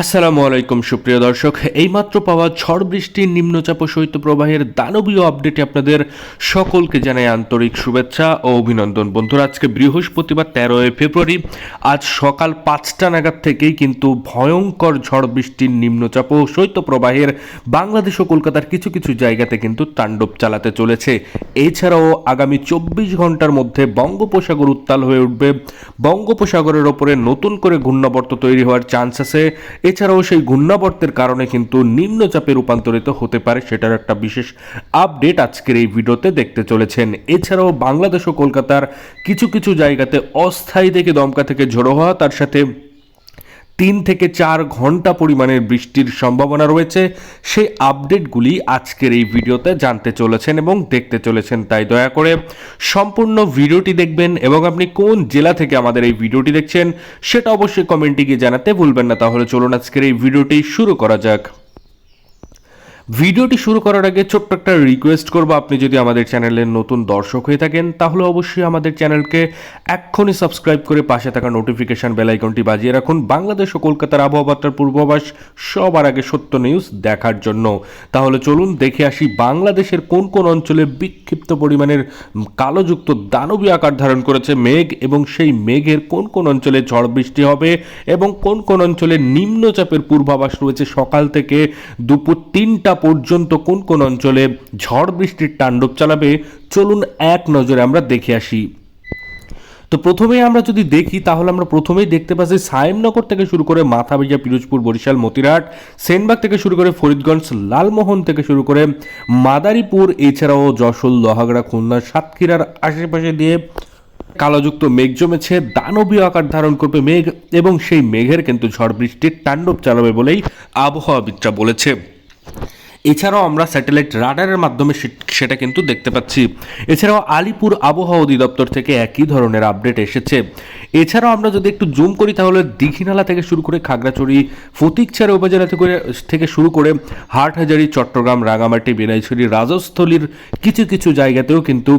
আসসালামু আলাইকুম, সুপ্রিয় দর্শক। এইমাত্র পাওয়া ঝড় বৃষ্টির নিম্নচাপ ও শৈত্যপ্রবাহের দানবীয় আপডেটে আপনাদের সকলকে জানাই আন্তরিক শুভেচ্ছা ও অভিনন্দন। বন্ধুরা, আজকে বৃহস্পতিবার, তেরোই ফেব্রুয়ারি। আজ সকাল পাঁচটা নাগাদ থেকেই কিন্তু ভয়ঙ্কর ঝড় বৃষ্টির নিম্নচাপ ও শৈত্যপ্রবাহের বাংলাদেশ ও কলকাতার কিছু কিছু জায়গাতে কিন্তু তাণ্ডব চালাতে চলেছে। এছাড়াও আগামী চব্বিশ ঘণ্টার মধ্যে বঙ্গোপসাগর উত্তাল হয়ে উঠবে। বঙ্গোপসাগরের ওপরে নতুন করে ঘূর্ণাবর্ত তৈরি হওয়ার চান্স আছে। এছাড়াও সেই ঘূর্ণাবর্তের কারণে কিন্তু নিম্নচাপে রূপান্তরিত হতে পারে সেটার একটা বিশেষ আপডেট আজকের এই ভিডিওতে দেখতে চলেছেন। এছাড়াও বাংলাদেশ ও কলকাতার কিছু কিছু জায়গাতে অস্থায়ী থেকে দমকা থেকে ঝোড়ো হওয়া, তার সাথে তিন থেকে চার ঘণ্টা পরিমাণের বৃষ্টির সম্ভাবনা রয়েছে। সেই আপডেটগুলি আজকের এই ভিডিওতে জানতে চলেছেন এবং দেখতে চলেছেন, তাই দয়া করে সম্পূর্ণ ভিডিওটি দেখবেন এবং আপনি কোন জেলা থেকে আমাদের এই ভিডিওটি দেখছেন সেটা অবশ্যই কমেন্টে গিয়ে জানাতে ভুলবেন না। তাহলে চলুন আজকের এই ভিডিওটি শুরু করা যাক। ভিডিওটি শুরু করার আগে ছোট্ট একটা রিকোয়েস্ট করব। আপনি যদি আমাদের চ্যানেলের নতুন দর্শক হয়ে থাকেন, তাহলে অবশ্যই আমাদের চ্যানেলকে এক্ষুনি সাবস্ক্রাইব করে পাশে থাকা নোটিফিকেশন বেল আইকনটি বাজিয়ে রাখুন। বাংলাদেশ ও কলকাতার আবহাওয়াটার পূর্বাভাস সবার আগে সত্য নিউজ দেখার জন্য। তাহলে চলুন দেখে আসি বাংলাদেশের কোন কোন অঞ্চলে বিক্ষিপ্ত পরিমাণের কালোযুক্ত দানবীয় আকার ধারণ করেছে মেঘ এবং সেই মেঘের কোন কোন অঞ্চলে ঝড় বৃষ্টি হবে এবং কোন কোন অঞ্চলে নিম্নচাপের পূর্বাভাস রয়েছে সকাল থেকে দুপুর তিনটা পর্যন্ত কোন কোন অঞ্চলে ঝড় বৃষ্টির তাণ্ডব চালাবে, চলুন এক নজরে আমরা দেখে আসি। তো প্রথমেই আমরা যদি দেখি, তাহলে আমরা প্রথমেই দেখতে পাচ্ছি সায়েমনগর থেকে শুরু করে মাথাবিজা পিরোজপুর, বরিশাল মতিরাট সেনবাগ থেকে শুরু করে ফরিদগঞ্জ, লালমোহন থেকে শুরু করে মাদারীপুর, এছাড়াও যশোর, লোহাগড়া, খুলনা, সাতক্ষীরার আশেপাশে দিয়ে কালোযুক্ত মেঘ জমেছে, দানবীয় আকার ধারণ করবে মেঘ এবং সেই মেঘের কিন্তু ঝড় বৃষ্টির তাণ্ডব চালাবে বলেই আবহাওয়াবিদরা বলেছে। এছাড়াও আমরা স্যাটেলাইট রাডারের মাধ্যমে সেটা কিন্তু দেখতে পাচ্ছি। এছাড়াও আলিপুর আবহাওয়া অধিদপ্তর থেকে একই ধরনের আপডেট এসেছে। এছাড়াও আমরা যদি একটু জুম করি, তাহলে দীঘিনালা থেকে শুরু করে খাগড়াছড়ি, ফতিকছড়া উপজেলা থেকে থেকে শুরু করে হাটহাজারি, চট্টগ্রাম রাঙামাটি বেনাইছড়ি, রাজস্থলীর কিছু কিছু জায়গাতেও কিন্তু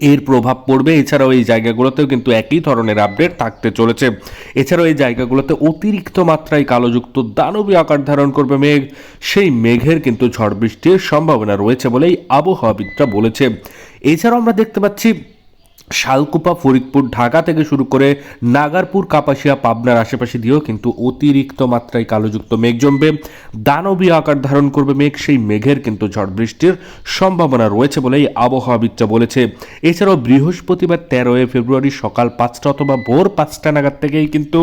এর প্রভাব পড়বে। এছাড়াও এই জায়গাগুলোতেও কিন্তু একই ধরনের আপডেট থাকতে চলেছে। এছাড়াও এই জায়গাগুলোতে অতিরিক্ত মাত্রায় কালোযুক্ত দানবী আকার ধারণ করবে মেঘ। সেই মেঘের কিন্তু ঝড় বৃষ্টির সম্ভাবনা রয়েছে বলেই আবহাওয়াবিদরা বলেছে। এছাড়াও আমরা দেখতে পাচ্ছি শালকুপা, ফরিদপুর, ঢাকা থেকে শুরু করে নাগারপুর, কাপাসিয়া, পাবনার আশেপাশে দিয়েও কিন্তু অতিরিক্ত মাত্রায় কালোযুক্ত মেঘ জমবে। দানবীয় আকার ধারণ করবে মেঘ, সেই মেঘের কিন্তু ঝড় বৃষ্টির সম্ভাবনা রয়েছে বলেই আবহাওয়াবিদরা বলেছে। এছাড়াও বৃহস্পতিবার তেরোই ফেব্রুয়ারি সকাল পাঁচটা অথবা ভোর পাঁচটা নাগাদ থেকেই কিন্তু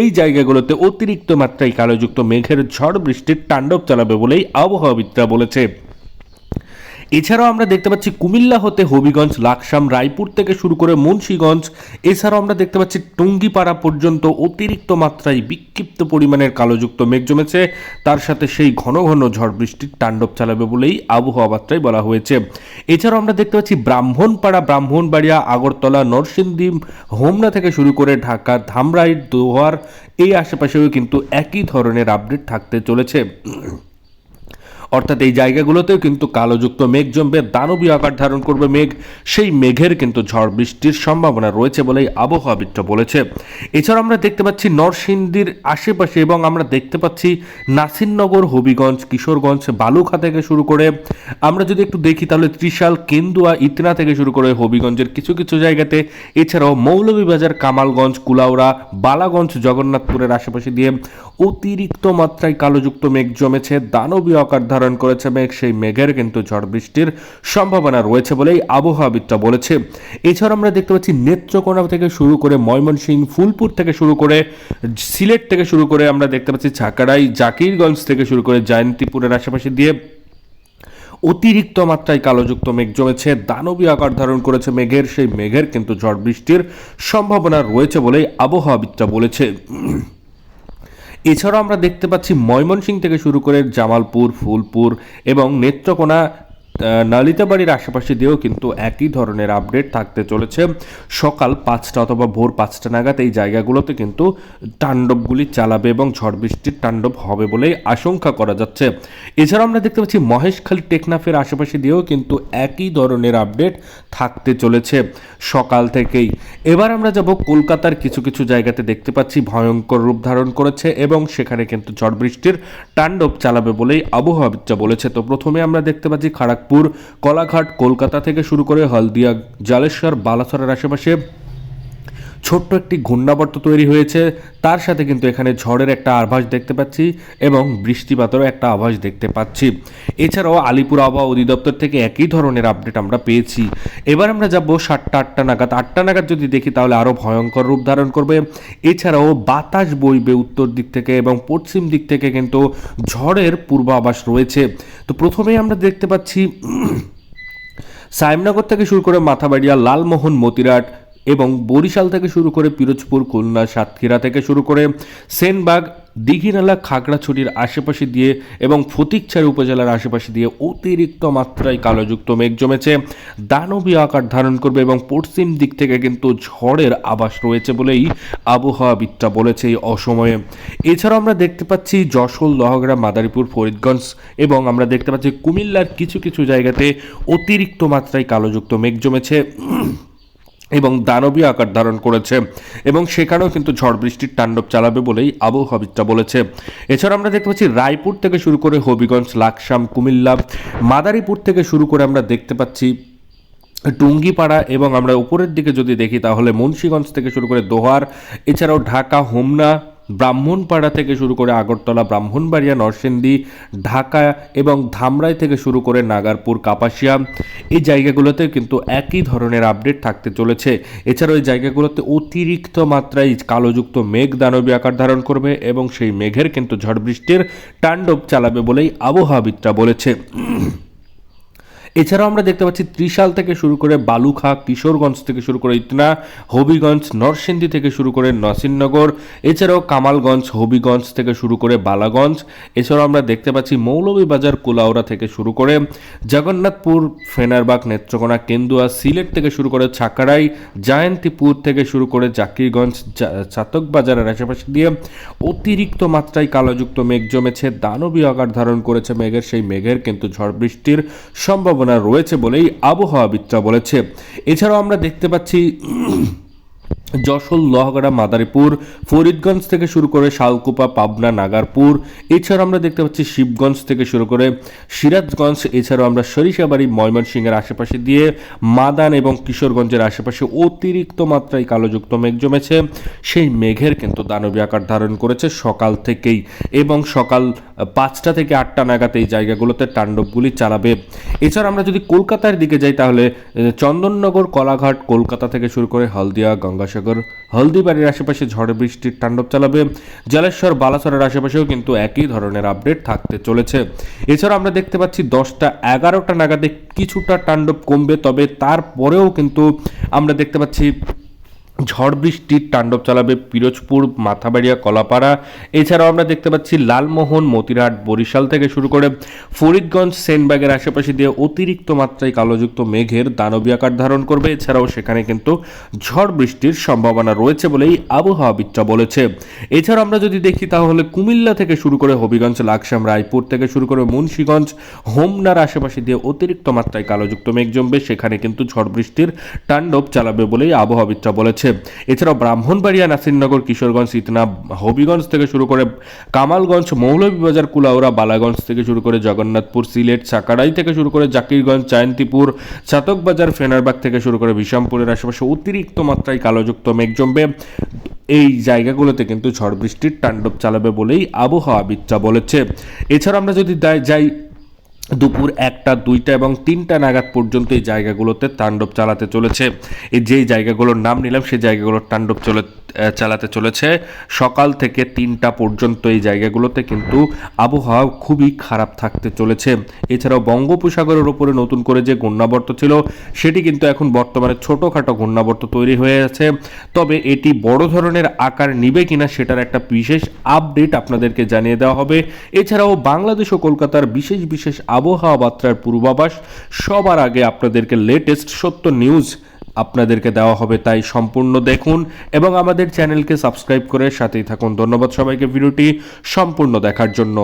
এই জায়গাগুলোতে অতিরিক্ত মাত্রায় কালোযুক্ত মেঘের ঝড় বৃষ্টির তাণ্ডব চালাবে বলেই আবহাওয়াবিদরা বলেছে। এছাড়াও আমরা দেখতে পাচ্ছি কুমিল্লা হতে হবিগঞ্জ, লাকসাম, রায়পুর থেকে শুরু করে মুন্সীগঞ্জ, এছাড়াও আমরা দেখতে পাচ্ছি টুঙ্গিপাড়া পর্যন্ত অতিরিক্ত মাত্রায় বিক্ষিপ্ত পরিমাণের কালোযুক্ত মেঘ জমেছে। তার সাথে সেই ঘন ঘন ঝড় বৃষ্টির তাণ্ডব চালাবে বলেই আবহাওয়া বার্তায় বলা হয়েছে। এছাড়াও আমরা দেখতে পাচ্ছি ব্রাহ্মণপাড়া, ব্রাহ্মণবাড়িয়া, আগরতলা, নরসিংদী, হোমনা থেকে শুরু করে ঢাকা, ধামরাই, দোহার, এই আশেপাশেও কিন্তু একই ধরনের আপডেট থাকতে চলেছে। অর্থাৎ এই জায়গাগুলোতেও কিন্তু কালোযুক্ত মেঘ জমবে দানবীয় আকার ধারণ করবে মেঘ, সেই মেঘের কিন্তু ঝড় বৃষ্টির সম্ভাবনা রয়েছে বলেই আবহাওয়াবিদরা বলেছে। এছাড়া আমরা দেখতে পাচ্ছি নরসিংদীর আশেপাশে এবং আমরা দেখতে পাচ্ছি নাসিরনগর, হবিগঞ্জ, কিশোরগঞ্জ বালুখা থেকে শুরু করে, আমরা যদি একটু দেখি তাহলে ত্রিশাল, কেন্দুয়া, ইতনা থেকে শুরু করে হবিগঞ্জের কিছু কিছু জায়গাতে। এছাড়াও মৌলভীবাজার, কামালগঞ্জ, কুলাউড়া, বালাগঞ্জ, জগন্নাথপুরের আশেপাশে দিয়ে অতিরিক্ত মাত্রায় কালোযুক্ত মেঘ জমেছে, দানবীয় আকার ধারণ করেছে মেঘ, সেই মেঘের কিন্তু ঝড় বৃষ্টির সম্ভাবনা রয়েছে বলেই আবহাওয়াবিদরা বলেছে। এছাড়া আমরা দেখতে পাচ্ছি নেত্রকোনা থেকে শুরু করে ময়মনসিংহ, ফুলপুর থেকে শুরু করে সিলেট থেকে শুরু করে আমরা দেখতে পাচ্ছি ঝাঁকাড়াই, জাকিরগঞ্জ থেকে শুরু করে জয়ন্তীপুরের আশেপাশে দিয়ে অতিরিক্ত মাত্রায় কালোযুক্ত মেঘ জমেছে, দানবীয় আকার ধারণ করেছে মেঘের, সেই মেঘের কিন্তু ঝড় বৃষ্টির সম্ভাবনা রয়েছে বলেই আবহাওয়াবিদরা বলেছে। এছাড়াও আমরা দেখতে পাচ্ছি ময়মনসিং থেকে শুরু করে জামালপুর ফুলপুর এবং নেত্রকোনা নালিতাবাড়ির আশেপাশে দিয়েও কিন্তু একই ধরনের আপডেট থাকতে চলেছে। সকাল পাঁচটা অথবা ভোর পাঁচটা নাগাদ এই জায়গাগুলোতে কিন্তু তাণ্ডবগুলি চালাবে এবং ঝড় বৃষ্টির তাণ্ডব হবে বলেই আশঙ্কা করা যাচ্ছে। এছাড়াও আমরা দেখতে পাচ্ছি মহেশখালী টেকনাফের আশেপাশে দিয়েও কিন্তু একই ধরনের আপডেট থাকতে চলেছে সকাল থেকেই। এবার আমরা যাব কলকাতার কিছু কিছু জায়গাতে দেখতে পাচ্ছি ভয়ঙ্কর রূপ ধারণ করেছে এবং সেখানে কিন্তু ঝড় বৃষ্টির তাণ্ডব চালাবে বলেই আবহাওয়াবিদরা বলেছে। তো প্রথমে আমরা দেখতে পাচ্ছি খড়গপুর কলাঘাট কলকাতা থেকে শুরু করে হলদিয়া জালেশ্বর বালাসরের আশেপাশে ছোট্ট একটি ঘূর্ণাবর্ত তৈরি হয়েছে। তার সাথে কিন্তু এখানে ঝড়ের একটা আভাস দেখতে পাচ্ছি এবং বৃষ্টিপাতেরও একটা আভাস দেখতে পাচ্ছি। এছাড়াও আলিপুর আবহাওয়া অধিদপ্তর থেকে একই ধরনের আপডেট আমরা পেয়েছি। এবার আমরা যাব সাতটা, আটটা নাগাদ। আটটা নাগাদ যদি দেখি তাহলে আরও ভয়ঙ্কর রূপ ধারণ করবে। এছাড়াও বাতাস বইবে উত্তর দিক থেকে এবং পশ্চিম দিক থেকে কিন্তু ঝড়ের পূর্বাভাস রয়েছে। তো প্রথমেই আমরা দেখতে পাচ্ছি সাইমনগর থেকে শুরু করে মাথাবাড়িয়া, লালমোহন, মতিরাট এবং বরিশাল থেকে শুরু করে পিরোজপুর, খুলনা, সাতক্ষীরা থেকে শুরু করে সেনবাগ, দিঘিনালা, খাগড়াছড়ির আশেপাশে দিয়ে এবং ফটিকছড়ি উপজেলার আশেপাশে দিয়ে অতিরিক্ত মাত্রায় কালোযুক্ত মেঘ জমেছে। দানবী আকার ধারণ করবে এবং পশ্চিম দিক থেকে কিন্তু ঝড়ের আভাস রয়েছে বলেই আবহাওয়াবিদরা বলেছে এই অসময়ে। এছাড়াও আমরা দেখতে পাচ্ছি যশোর লহগড়া মাদারীপুর, ফরিদগঞ্জ এবং আমরা দেখতে পাচ্ছি কুমিল্লার কিছু কিছু জায়গাতে অতিরিক্ত মাত্রায় কালোযুক্ত মেঘ জমেছে। এবং দানবীয় আকার ধারণ করেছে এবং সেখানেও কিন্তু ঝড় বৃষ্টির তাণ্ডব চালাবে বলেই আবহাওয়াবিদরা বলেছে। এছাড়া আমরা দেখতে পাচ্ছি, রায়পুর থেকে শুরু করে হবিগঞ্জ, লাকসাম, কুমিল্লা, মাদারীপুর থেকে শুরু করে আমরা দেখতে পাচ্ছি, টুঙ্গিপাড়া এবং আমরা উপরের দিকে যদি দেখি তাহলে মুন্সীগঞ্জ থেকে শুরু করে দোহার, এছাড়াও ঢাকা, হোমনা ব্রাহ্মণপাড়া থেকে শুরু করে আগরতলা, ব্রাহ্মণবাড়িয়া, নরসিংদী, ঢাকা এবং ধামরাই থেকে শুরু করে নাগারপুর, কাপাসিয়া, এই জায়গাগুলোতে কিন্তু একই ধরনের আপডেট থাকতে চলেছে। এছাড়াও এই জায়গাগুলোতে অতিরিক্ত মাত্রায় কালোযুক্ত মেঘ দানবী আকার ধারণ করবে এবং সেই মেঘের কিন্তু ঝড় বৃষ্টির তাণ্ডব চালাবে বলেই আবহাওয়াবিদরা বলেছে। এছাড়াও আমরা দেখতে পাচ্ছি ত্রিশাল থেকে শুরু করে বালুখা, কিশোরগঞ্জ থেকে শুরু করে ইতনা, হবিগঞ্জ, নরসিংদী থেকে শুরু করে নসিননগর এছাড়াও কামালগঞ্জ, হবিগঞ্জ থেকে শুরু করে বালাগঞ্জ, এছাড়াও আমরা দেখতে পাচ্ছি মৌলভীবাজার, কুলাউড়া থেকে শুরু করে জগন্নাথপুর, ফেনারবাগ, নেত্রকোনা, কেন্দুয়া, সিলেট থেকে শুরু করে ছাকারাই, জয়ন্তীপুর থেকে শুরু করে জাকিরগঞ্জ জা- চাতকবাজারের আশেপাশে দিয়ে অতিরিক্ত মাত্রায় কালোযুক্ত মেঘ জমেছে। দানবীয় আকার ধারণ করেছে মেঘের, সেই মেঘের কিন্তু ঝড় বৃষ্টির সম্ভাবনা। রয়েছে বলেই আবহাওয়াবিদরা বলেছে। এছাড়াও আমরা দেখতে পাচ্ছি যশোর, লোহাগড়া, মাদারীপুর, ফরিদগঞ্জ থেকে শুরু করে শালকুপা, পাবনা, নাগারপুর, এছাড়াও আমরা দেখতে পাচ্ছি শিবগঞ্জ থেকে শুরু করে সিরাজগঞ্জ, এছাড়াও আমরা সরিষাবাড়ি, ময়মনসিংহের আশেপাশে দিয়ে মাদান এবং কিশোরগঞ্জের আশেপাশে অতিরিক্ত মাত্রায় কালোযুক্ত মেঘ জমেছে। সেই মেঘের কিন্তু দানবী আকার ধারণ করেছে সকাল থেকেই এবং সকাল পাঁচটা থেকে আটটা নাগাদ এই জায়গাগুলোতে তাণ্ডবগুলি চালাবে। এছাড়া আমরা যদি কলকাতার দিকে যাই তাহলে চন্দননগর, কলাঘাট, কলকাতা থেকে শুরু করে হলদিয়া, গঙ্গাসাগর হলদিবাড়ির আশেপাশে ঝড় বৃষ্টির তাণ্ডব চালাবে। জলেশ্বর বালাসরের আশেপাশেও কিন্তু একই ধরনের আপডেট থাকতে চলেছে। এছাড়া আমরা দেখতে পাচ্ছি দশটা এগারোটা নাগাদে কিছুটা তাণ্ডব কমবে, তবে তারপরেও কিন্তু আমরা দেখতে পাচ্ছি ঝড় বৃষ্টির তাণ্ডব চালাবে পিরোজপুর, মাথাবাড়িয়া, কলাপাড়া। এছাড়াও আমরা দেখতে পাচ্ছি লালমোহন, মতিরহাট, বরিশাল থেকে শুরু করে ফরিদগঞ্জ, সেনবাগের আশেপাশে দিয়ে অতিরিক্ত মাত্রায় কালোযুক্ত মেঘের দানবী আকার ধারণ করবে। এছাড়াও সেখানে কিন্তু ঝড় বৃষ্টির সম্ভাবনা রয়েছে বলেই আবহাওয়াবিদরা বলেছে। এছাড়া আমরা যদি দেখি তাহলে কুমিল্লা থেকে শুরু করে হবিগঞ্জ, লাকসাম, রায়পুর থেকে শুরু করে মুন্সীগঞ্জ, হোমনার আশেপাশে দিয়ে অতিরিক্ত মাত্রায় কালোযুক্ত মেঘ জমবে। সেখানে কিন্তু ঝড় বৃষ্টির তাণ্ডব চালাবে বলেই আবহাওয়াবিদরা বলেছে। এছাড়াও ব্রাহ্মণবাড়িয়া নাসিরনগর, কিশোরগঞ্জ ইতনা হবিগঞ্জ থেকে শুরু করে কামালগঞ্জ, মৌলভীবাজার, কুলাউড়া, বালাগঞ্জ থেকে শুরু করে জগন্নাথপুর, সিলেট সাকারাই থেকে শুরু করে জাকিরগঞ্জ জয়ন্তীপুর চাতকবাজার, ফেনারবাগ থেকে শুরু করে বিষামপুরের আশেপাশে অতিরিক্ত মাত্রায় কালোযুক্ত মেঘ জমবে। এই জায়গাগুলোতে কিন্তু ঝড় বৃষ্টির তাণ্ডব চালাবে বলেই আবহাওয়াবিদরা বলেছে। এছাড়া আমরা যদি যাই দুপুর একটা, দুইটা এবং তিনটা নাগাদ পর্যন্ত এই জায়গাগুলোতে তাণ্ডব চালাতে চলেছে। এই যেই জায়গাগুলোর নাম নিলাম, সেই জায়গাগুলোর তাণ্ডব চলে চালাতে চলেছে। সকাল থেকে তিনটা পর্যন্ত এই জায়গাগুলোতে কিন্তু আবহাওয়া খুবই খারাপ থাকতে চলেছে। এছাড়াও বঙ্গোপসাগরের ওপরে নতুন করে যে ঘূর্ণাবর্ত ছিল, সেটি কিন্তু এখন বর্তমানে ছোটোখাটো ঘূর্ণাবর্ত তৈরি হয়ে আছে। তবে এটি বড় ধরনের আকার নিবে কিনা সেটার একটা বিশেষ আপডেট আপনাদেরকে জানিয়ে দেওয়া হবে। এছাড়াও বাংলাদেশ ও কলকাতার বিশেষ বিশেষ আবহাওয়া বার্তার পূর্বাভাস, সবার আগে আপনাদেরকে লেটেস্ট সত্য নিউজ আপনাদেরকে দেওয়া হবে, তাই সম্পূর্ণ দেখুন এবং আমাদের চ্যানেলকে সাবস্ক্রাইব করে সাথেই থাকুন। ধন্যবাদ সবাইকে, ভিডিওটি সম্পূর্ণ দেখার জন্য।